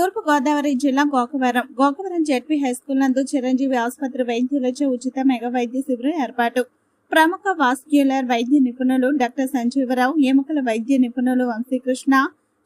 తూర్పు గోదావరి జిల్లా Gokavaram. Gokavaram ZP high school నందు చిరంజీవి ఆసుపత్రి వైద్యులచే ఉచిత మెగా వైద్య శిబిరం ఏర్పాటు. ప్రముఖ వాస్క్యులర్ వైద్య నిపుణులు డాక్టర్ సంజీవరావు ఎముకల వైద్య నిపుణులు వంశీకృష్ణ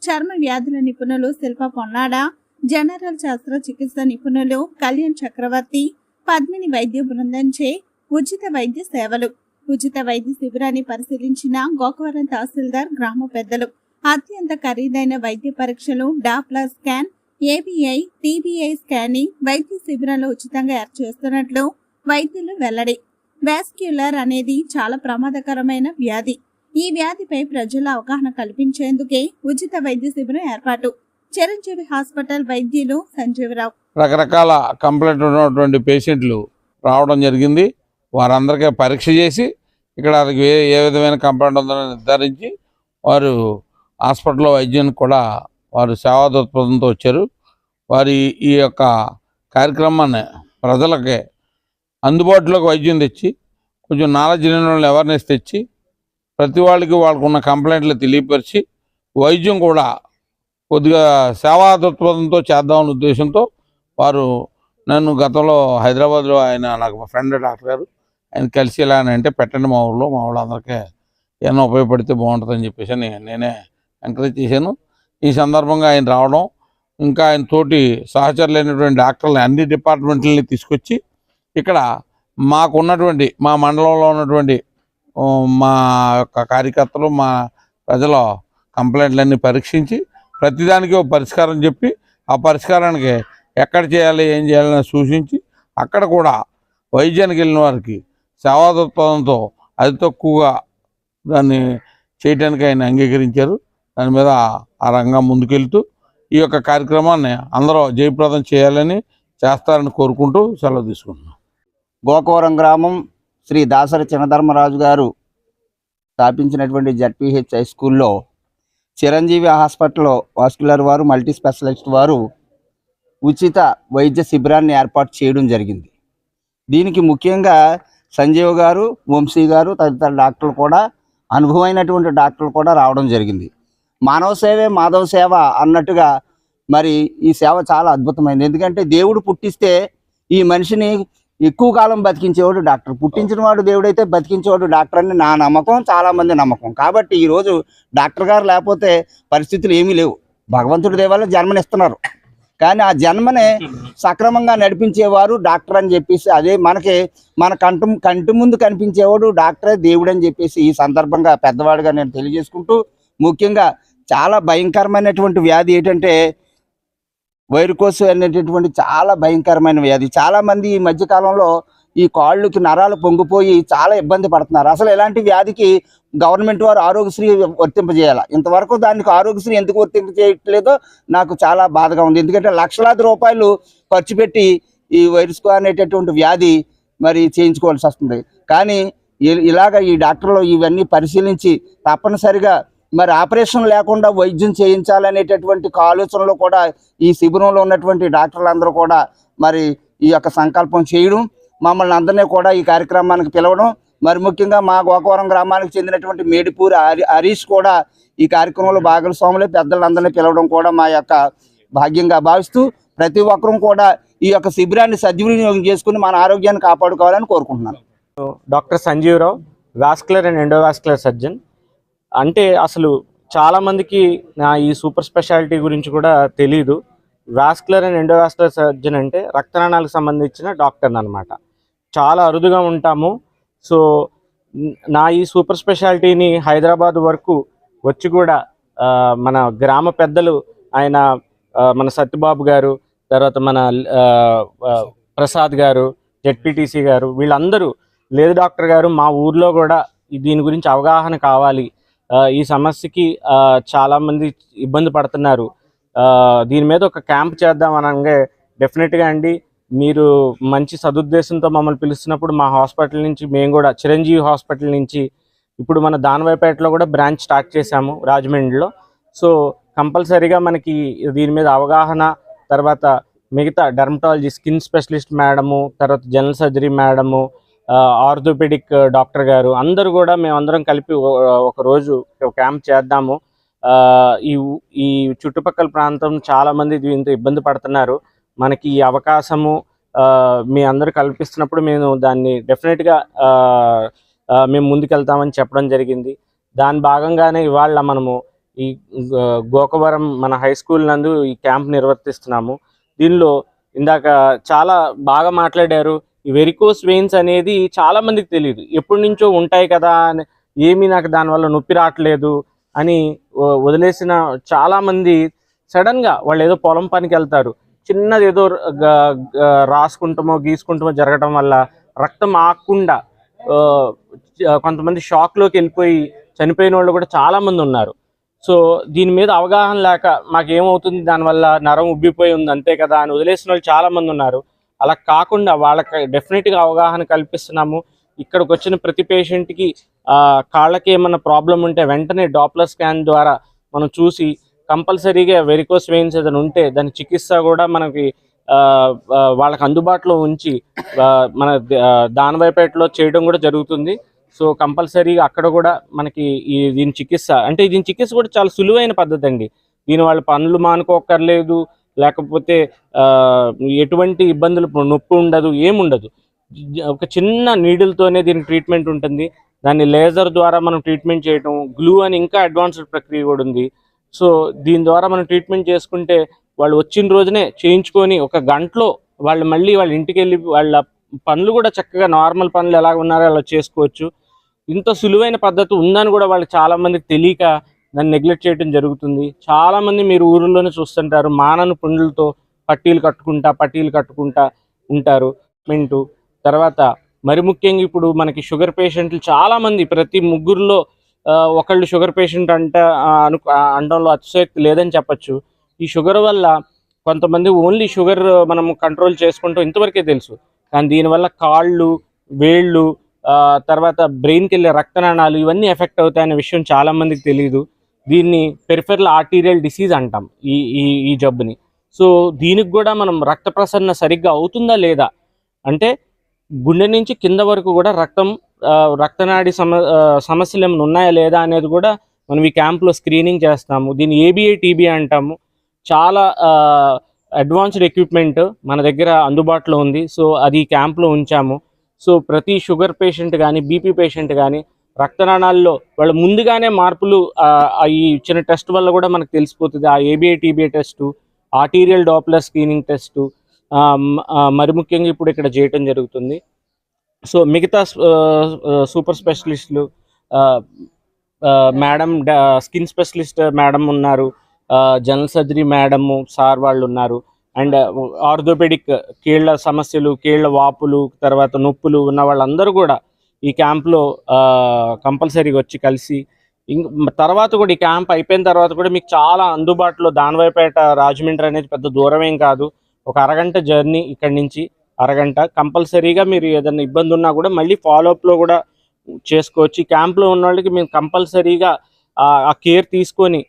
చర్మ వ్యాధుల నిపుణులు శిల్ప పొన్నాడ జనరల్ శాస్త్ర చికిత్స నిపుణులు కళ్యాణ్ చక్రవర్తి పద్మిని వైద్య బృందంచే ఉచిత వైద్య సేవలు. ఉచిత వైద్య శిబిరాన్ని పరిశీలించిన గోకవరం తహసీల్దార్ గ్రామ పెద్దలు. అత్యంత ఖరీదైన వైద్య పరీక్షలు Doppler scan ABI TBI scanning వైద్య శిబిరాలు ఉచితంగా ఏర్పాటు చేస్తున్నట్లు వైద్యులు వెల్లడి. వాస్క్యులర్ అనేది చాలా ప్రమాదకరమైన వ్యాధి. ఈ వ్యాధిపై ప్రజల అవగాహన కల్పించేందుకే ఉచిత వైద్య శిబిరం ఏర్పాటు. చిరంజీవి హాస్పిటల్ వైద్యులు సంజీవరావు. రకరకాల కంప్లైంట్ ఉన్నటువంటి పేషెంట్లు రావడం జరిగింది. వారందరికీ పరీక్ష చేసి ఇక్కడ ఏ ఏ విధమైన కంప్లైంట్ ఉందని నిర్ధారించి వారు హాస్పిటల్లో వైద్యానికి కూడా వారు సేవా దృక్పథంతో వచ్చారు. వారి ఈ యొక్క కార్యక్రమాన్ని ప్రజలకి అందుబాటులోకి వైద్యం తెచ్చి కొంచెం నాలెడ్జ్ లేని వాళ్ళు అవేర్నెస్ తెచ్చి ప్రతి వాళ్ళకి వాళ్ళకు ఉన్న కంప్లైంట్లు తెలియపరిచి వైద్యం కూడా కొద్దిగా సేవా దృక్పథంతో చేద్దామనే ఉద్దేశంతో వారు నన్ను గతంలో హైదరాబాద్లో ఆయన నాకు మా ఫ్రెండ్ డాక్టర్ గారు ఆయన కలిసి ఇలా అని అంటే పెట్టండి మా ఊళ్ళో మా వాళ్ళందరికీ ఏమైనా ఉపయోగపడితే బాగుంటుందని చెప్పేసి అని నేనే ఎంకరేజ్ చేశాను. ఈ సందర్భంగా ఆయన రావడం ఇంకా ఆయన తోటి సహచరులైనటువంటి డాక్టర్లని అన్ని డిపార్ట్మెంట్లని తీసుకొచ్చి ఇక్కడ మాకు ఉన్నటువంటి మా మండలంలో ఉన్నటువంటి మా యొక్క కార్యకర్తలు మా ప్రజల కంప్లైంట్లన్నీ పరీక్షించి ప్రతిదానికి ఒక పరిష్కారం చెప్పి ఆ పరిష్కారానికి ఎక్కడ చేయాలి ఏం చేయాలని సూచించి అక్కడ కూడా వైద్యానికి వెళ్ళిన వారికి సేవా అది అతి తక్కువగా దాన్ని చేయడానికి ఆయన అంగీకరించారు. దాని మీద ఆ రంగం ముందుకెళ్తూ ఈ యొక్క కార్యక్రమాన్ని అందరూ జయప్రదం చేయాలని చేస్తారని కోరుకుంటూ సెలవు తీసుకుంటున్నాం. గోకవరం గ్రామం శ్రీ దాసరి చిన్నధర్మరాజు గారు స్థాపించినటువంటి జడ్పిహెచ్ హై స్కూల్లో చిరంజీవి హాస్పిటల్లో వాస్కులర్ వారు మల్టీ స్పెషలిస్ట్ వారు ఉచిత వైద్య శిబిరాన్ని ఏర్పాటు చేయడం జరిగింది. దీనికి ముఖ్యంగా సంజీవ్ గారు వంశీ గారు తదితర డాక్టర్లు కూడా అనుభవమైనటువంటి డాక్టర్లు కూడా రావడం జరిగింది. మానవ సేవే మాధవ సేవ అన్నట్టుగా మరి ఈ సేవ చాలా అద్భుతమైంది. ఎందుకంటే దేవుడు పుట్టిస్తే ఈ మనిషిని ఎక్కువ కాలం బతికించేవాడు డాక్టర్. పుట్టించిన వాడు దేవుడైతే బతికించేవాడు డాక్టర్ అని నా నమ్మకం చాలా మంది నమ్మకం. కాబట్టి ఈ రోజు డాక్టర్ గారు లేకపోతే పరిస్థితులు ఏమీ లేవు. భగవంతుడి దేవాల జన్మనిస్తున్నారు. కానీ ఆ జన్మనే సక్రమంగా నడిపించేవారు డాక్టర్ అని చెప్పేసి అదే మనకి మన కంటు కంటి ముందు కనిపించేవాడు డాక్టరే దేవుడు అని చెప్పేసి ఈ సందర్భంగా పెద్దవాడుగా నేను తెలియజేసుకుంటూ ముఖ్యంగా చాలా భయంకరమైనటువంటి వ్యాధి ఏంటంటే వైరుకోస్ అనేటటువంటి చాలా భయంకరమైన వ్యాధి. చాలామంది ఈ మధ్యకాలంలో ఈ కాళ్ళకి నరాలు పొంగిపోయి చాలా ఇబ్బంది పడుతున్నారు. అసలు ఇలాంటి వ్యాధికి గవర్నమెంట్ వారు ఆరోగ్యశ్రీ వర్తింపజేయాలి? ఇంతవరకు దానికి ఆరోగ్యశ్రీ ఎందుకు వర్తింపజేయట్లేదో నాకు చాలా బాధగా ఉంది. ఎందుకంటే లక్షలాది రూపాయలు ఖర్చు పెట్టి ఈ వైరస్ అనేటటువంటి వ్యాధి మరి చేయించుకోవాల్సి వస్తుంది. కానీ ఇ- ఇలాగ ఈ డాక్టర్లు ఇవన్నీ పరిశీలించి తప్పనిసరిగా మరి ఆపరేషన్ లేకుండా వైద్యం చేయించాలనేటటువంటి ఆలోచనలో కూడా ఈ శిబిరంలో ఉన్నటువంటి డాక్టర్లందరూ కూడా మరి ఈ యొక్క సంకల్పం చేయడం మమ్మల్ని అందరినీ కూడా ఈ కార్యక్రమానికి పిలవడం మరి ముఖ్యంగా మా గోకవరం గ్రామానికి చెందినటువంటి మేడిపూరి హరి హరీష్ కూడా ఈ కార్యక్రమంలో భాగస్వాములు పెద్దలందరినీ పిలవడం కూడా మా యొక్క భాగ్యంగా భావిస్తూ ప్రతి ఒక్కరూ కూడా ఈ యొక్క శిబిరాన్ని సద్వినియోగం చేసుకుని మన ఆరోగ్యాన్ని కాపాడుకోవాలని కోరుకుంటున్నాను. Doctor Sanjeeva Rao vascular and endovascular surgeon. అంటే అసలు చాలామందికి నా ఈ సూపర్ స్పెషాలిటీ గురించి కూడా తెలియదు వాస్కులర్ అండ్ ఎండోవాస్కులర్ సర్జన్ అంటే రక్తనాళాలకు సంబంధించిన డాక్టర్ అన్నమాట. చాలా అరుదుగా ఉంటాము. సో నా ఈ సూపర్ స్పెషాలిటీని హైదరాబాద్ వరకు వచ్చి కూడా మన గ్రామ పెద్దలు ఆయన మన సత్యబాబు గారు తర్వాత మన ప్రసాద్ గారు జెడ్పీటీసీ గారు వీళ్ళందరూ లేదు డాక్టర్ గారు మా ఊర్లో కూడా దీని గురించి అవగాహన కావాలి. ఈ సమస్యకి చాలామంది ఇబ్బంది పడుతున్నారు. దీని మీద ఒక క్యాంప్ చేద్దాం అనగా డెఫినెట్గా అండి. మీరు మంచి సదుద్దేశంతో మమ్మల్ని పిలుస్తున్నప్పుడు మా హాస్పిటల్ నుంచి మేము కూడా చిరంజీవి హాస్పిటల్ నుంచి ఇప్పుడు మన దానవాయిపేటలో కూడా బ్రాంచ్ స్టార్ట్ చేశాము రాజమండ్రిలో. సో కంపల్సరీగా మనకి దీని మీద అవగాహన తర్వాత మిగతా డర్మటాలజీ స్కిన్ స్పెషలిస్ట్ మేడము తర్వాత general surgery madam orthopaedic doctor గారు అందరూ కూడా మేమందరం కలిపి ఒక రోజు క్యాంప్ చేద్దాము. ఈ ఈ చుట్టుపక్కల ప్రాంతం చాలామంది దీంతో ఇబ్బంది పడుతున్నారు. మనకి ఈ అవకాశము మీ అందరూ కల్పిస్తున్నప్పుడు మేము దాన్ని డెఫినెట్గా మేము ముందుకెళ్తామని చెప్పడం జరిగింది. దాని భాగంగానే ఇవాళ మనము ఈ గోకవరం మన హై స్కూల్ నందు ఈ క్యాంప్ నిర్వర్తిస్తున్నాము. దీనిలో ఇందాక చాలా బాగా మాట్లాడారు. ఈ వెరికోస్ వెయిన్స్ అనేది చాలా మందికి తెలియదు ఎప్పటి నుంచో ఉంటాయి కదా అని ఏమీ నాకు దానివల్ల నొప్పి రావట్లేదు అని వ- వదిలేసిన చాలా మంది సడన్గా వాళ్ళు ఏదో పొలం పనికి వెళ్తారు. చిన్నది ఏదో రాసుకుంటామో గీసుకుంటామో జరగడం వల్ల రక్తం ఆకుండా కొంతమంది షాక్లోకి వెళ్ళిపోయి చనిపోయిన వాళ్ళు కూడా చాలా మంది ఉన్నారు. సో దీని మీద అవగాహన లేక మాకేమవుతుంది? దానివల్ల నరం ఉబ్బిపోయి ఉంది అంతే కదా అని వదిలేసిన వాళ్ళు చాలా మంది ఉన్నారు. అలా కాకుండా వాళ్ళకి డెఫినెట్గా అవగాహన కల్పిస్తున్నాము. ఇక్కడికి వచ్చిన ప్రతి పేషెంట్కి కాళ్ళకి ఏమన్నా ప్రాబ్లం ఉంటే వెంటనే డాప్లర్ స్కాన్ ద్వారా మనం చూసి కంపల్సరీగా వెరికోస్ వెయిన్స్ ఏదైనా ఉంటే దాని చికిత్స కూడా మనకి వాళ్ళకి అందుబాటులో ఉంచి మన దానవైపేటలో చేయడం కూడా జరుగుతుంది. సో కంపల్సరీగా అక్కడ కూడా మనకి ఈ దీని చికిత్స అంటే దీని చికిత్స కూడా చాలా సులువైన పద్ధతి అండి. దీని వాళ్ళ పనులు మానుకోక్కర్లేదు. లేకపోతే ఎటువంటి ఇబ్బందులు నొప్పి ఉండదు ఏముండదు. ఒక చిన్న నీడిల్తోనే దీనికి ట్రీట్మెంట్ ఉంటుంది. దాన్ని లేజర్ ద్వారా మనం ట్రీట్మెంట్ చేయడం గ్లూ అని ఇంకా అడ్వాన్స్డ్ ప్రక్రియ కూడా ఉంది. సో దీని ద్వారా మనం ట్రీట్మెంట్ చేసుకుంటే వాళ్ళు వచ్చిన రోజునే చేయించుకొని ఒక గంటలో వాళ్ళు మళ్ళీ వాళ్ళ ఇంటికి వెళ్ళి వాళ్ళ పనులు కూడా చక్కగా నార్మల్ పనులు ఎలా ఉన్నారో అలా చేసుకోవచ్చు. ఇంత సులువైన పద్ధతి ఉందని కూడా వాళ్ళు చాలామందికి తెలియక దాన్ని నెగ్లెక్ట్ చేయడం జరుగుతుంది. చాలామంది మీరు ఊరిలోనే చూస్తుంటారు మానని పుండ్లతో పట్టీలు కట్టుకుంటా పట్టీలు కట్టుకుంటా ఉంటారు. మింటు తర్వాత మరి ముఖ్యంగా ఇప్పుడు మనకి షుగర్ పేషెంట్లు చాలామంది ప్రతి ముగ్గురులో ఒకళ్ళు షుగర్ పేషెంట్ అంట అను అండంలో అనడంలో లేదని చెప్పచ్చు. ఈ షుగర్ వల్ల కొంతమంది ఓన్లీ షుగర్ మనం కంట్రోల్ చేసుకుంటూ ఇంతవరకే తెలుసు. కానీ దీనివల్ల కాళ్ళు వేళ్ళు తర్వాత బ్రెయిన్కి వెళ్ళే రక్తనాళాలు ఇవన్నీ ఎఫెక్ట్ అవుతాయనే విషయం చాలామందికి తెలియదు దీన్ని పెరిఫెరల్ ఆర్టీరియల్ డిసీజ్ అంటాం ఈ ఈ ఈ జబ్బుని. సో దీనికి కూడా మనం రక్త ప్రసరణ సరిగ్గా అవుతుందా లేదా? అంటే గుండె నుంచి కింద వరకు కూడా రక్తం రక్తనాడి సమ సమస్యలు ఏమైనా ఉన్నాయా లేదా అనేది కూడా మనం ఈ క్యాంప్లో స్క్రీనింగ్ చేస్తాము. దీన్ని ఏబిఏ టీబీ అంటాము. చాలా అడ్వాన్స్డ్ ఎక్విప్మెంట్ మన దగ్గర అందుబాటులో ఉంది. సో అది ఈ క్యాంప్లో ఉంచాము. సో ప్రతి షుగర్ పేషెంట్ కానీ బీపీ పేషెంట్ కానీ రక్తనాళాల్లో వాళ్ళు ముందుగానే మార్పులు ఈ ఇచ్చిన టెస్ట్ వల్ల కూడా మనకు తెలిసిపోతుంది. ఆ ABI TBI test arterial Doppler screening test మరి ముఖ్యంగా ఇప్పుడు ఇక్కడ చేయటం జరుగుతుంది. సో మిగతా సూపర్ స్పెషలిస్టులు మేడం స్కిన్ స్పెషలిస్ట్ మేడం ఉన్నారు జనరల్ సర్జరీ మేడము సార్ వాళ్ళు ఉన్నారు. అండ్ ఆర్థోపెడిక్ కీళ్ళ సమస్యలు కీళ్ళ వాపులు తర్వాత నొప్పులు ఉన్న వాళ్ళందరూ కూడా ఈ క్యాంప్లో కంపల్సరీగా వచ్చి కలిసి ఇంక తర్వాత కూడా ఈ క్యాంప్ అయిపోయిన తర్వాత కూడా మీకు చాలా అందుబాటులో దానివైపేట రాజమండ్రి అనేది పెద్ద దూరం ఏం కాదు. ఒక అరగంట జర్నీ ఇక్కడి నుంచి అరగంట. కంపల్సరీగా మీరు ఏదైనా ఇబ్బంది ఉన్నా కూడా మళ్ళీ ఫాలోఅప్లో కూడా చేసుకోవచ్చు. ఈ క్యాంప్లో ఉన్న వాళ్ళకి మేము కంపల్సరీగా ఆ కేర్ తీసుకొని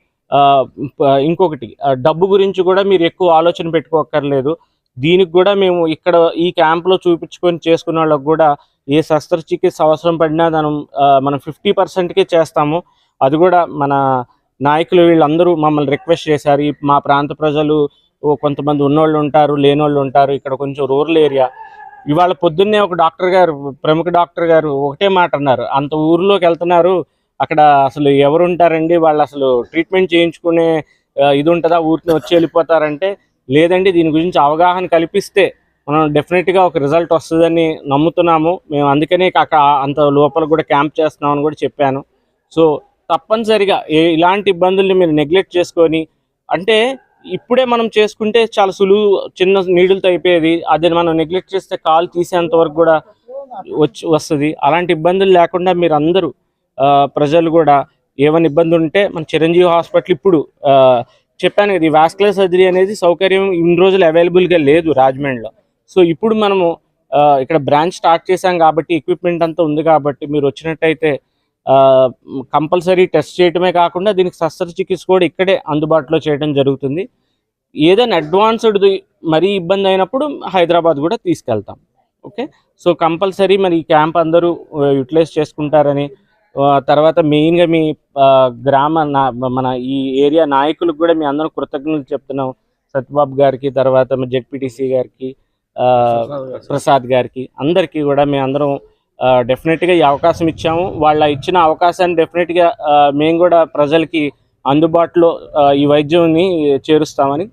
ఇంకొకటి డబ్బు గురించి కూడా మీరు ఎక్కువ ఆలోచన పెట్టుకోక్కర్లేదు. దీనికి కూడా మేము ఇక్కడ ఈ క్యాంప్లో చూపించుకొని చేసుకున్న వాళ్ళకి కూడా ఏ శస్త్రచికిత్స అవసరం పడినా మనం మనం ఫిఫ్టీ పర్సెంట్కే చేస్తాము. అది కూడా మన నాయకులు వీళ్ళందరూ మమ్మల్ని రిక్వెస్ట్ చేశారు. మా ప్రాంత ప్రజలు కొంతమంది ఉన్నోళ్ళు ఉంటారు లేనోళ్ళు ఉంటారు ఇక్కడ కొంచెం రూరల్ ఏరియా. ఇవాళ పొద్దున్నే ఒక డాక్టర్ గారు ప్రముఖ డాక్టర్ గారు ఒకటే మాట అన్నారు. అంత ఊరిలోకి వెళ్తున్నారు. అక్కడ అసలు ఎవరు ఉంటారండి వాళ్ళు అసలు ట్రీట్మెంట్ చేయించుకునే ఇది ఉంటుందా? ఊరికి వచ్చి వెళ్ళిపోతారంటే లేదండి దీని గురించి అవగాహన కల్పిస్తే మనం డెఫినెట్గా ఒక రిజల్ట్ వస్తుందని నమ్ముతున్నాము. మేము అందుకనే కాక అంత లోపల కూడా క్యాంప్ చేస్తున్నామని కూడా చెప్పాను. సో తప్పనిసరిగా ఇలాంటి ఇబ్బందుల్ని మీరు నెగ్లెక్ట్ చేసుకొని అంటే ఇప్పుడే మనం చేసుకుంటే చాలా సులువు చిన్న నీడులతో అయిపోయేది. అది మనం నెగ్లెక్ట్ చేస్తే కాలు తీసేంత వరకు కూడా వచ్చి వస్తుంది. అలాంటి ఇబ్బందులు లేకుండా మీరు అందరూ ప్రజలు కూడా ఏమైనా ఇబ్బంది ఉంటే మన చిరంజీవి హాస్పిటల్ ఇప్పుడు చెప్పాను ఇది వాస్కులర్ సర్జరీ అనేది సౌకర్యం ఇన్ని రోజులు అవైలబుల్గా లేదు రాజమండ్రిలో. సో ఇప్పుడు మనము ఇక్కడ బ్రాంచ్ స్టార్ట్ చేశాం కాబట్టి ఎక్విప్మెంట్ అంతా ఉంది కాబట్టి మీరు వచ్చినట్టయితే కంపల్సరీ టెస్ట్ చేయటమే కాకుండా దీనికి శస్త్రచికిత్స కూడా ఇక్కడే అందుబాటులో చేయడం జరుగుతుంది. ఏదైనా అడ్వాన్స్డ్ మరీ ఇబ్బంది అయినప్పుడు హైదరాబాద్ కూడా తీసుకెళ్తాం. ఓకే? సో కంపల్సరీ మరి ఈ క్యాంప్ అందరూ యూటిలైజ్ చేసుకుంటారని తర్వాత మెయిన్గా మీ గ్రామ నా- మన ఈ ఏరియా నాయకులకు కూడా మీ అందరూ కృతజ్ఞతలు చెప్తున్నాం. సత్యబాబు గారికి తర్వాత జెడ్పీటీసీ గారికి ప్రసాద్ గారికి. అందరికీ కూడా మేము అందరం డెఫినెట్గా ఈ అవకాశం ఇచ్చాము. వాళ్ళ ఇచ్చిన అవకాశాన్ని డెఫినెట్గా మేము కూడా ప్రజలకి అందుబాటులో ఈ వైద్యాన్ని చేరుస్తామని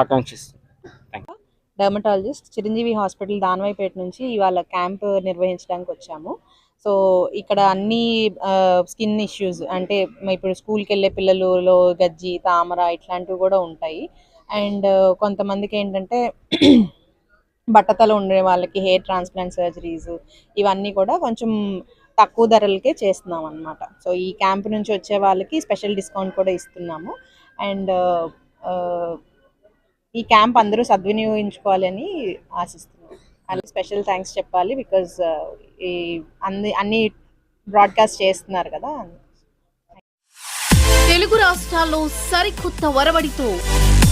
ఆకాంక్షిస్తాం డర్మటాలజిస్ట్ చిరంజీవి హాస్పిటల్ దానవైపేట నుంచి ఇవాళ క్యాంప్ నిర్వహించడానికి వచ్చాము. సో ఇక్కడ అన్ని స్కిన్ ఇష్యూస్ అంటే ఇప్పుడు స్కూల్కి వెళ్ళే పిల్లలలో గజ్జి తామర ఇట్లాంటివి కూడా ఉంటాయి. అండ్ కొంతమందికి ఏంటంటే బట్టతలు ఉండే వాళ్ళకి హెయిర్ ట్రాన్స్ప్లాంట్ సర్జరీస్ ఇవన్నీ కూడా కొంచెం తక్కువ ధరలకే చేస్తున్నాం అనమాట సో ఈ క్యాంప్ నుంచి వచ్చే వాళ్ళకి స్పెషల్ డిస్కౌంట్ కూడా ఇస్తున్నాము. అండ్ ఈ క్యాంప్ అందరూ సద్వినియోగించుకోవాలని ఆశిస్తున్నాం. అలా స్పెషల్ థ్యాంక్స్ చెప్పాలి బికాజ్ ఈ అన్ని అన్ని బ్రాడ్కాస్ట్ చేస్తున్నారు కదా. తెలుగు రాష్ట్రాల్లో సరికొత్త వరవడితో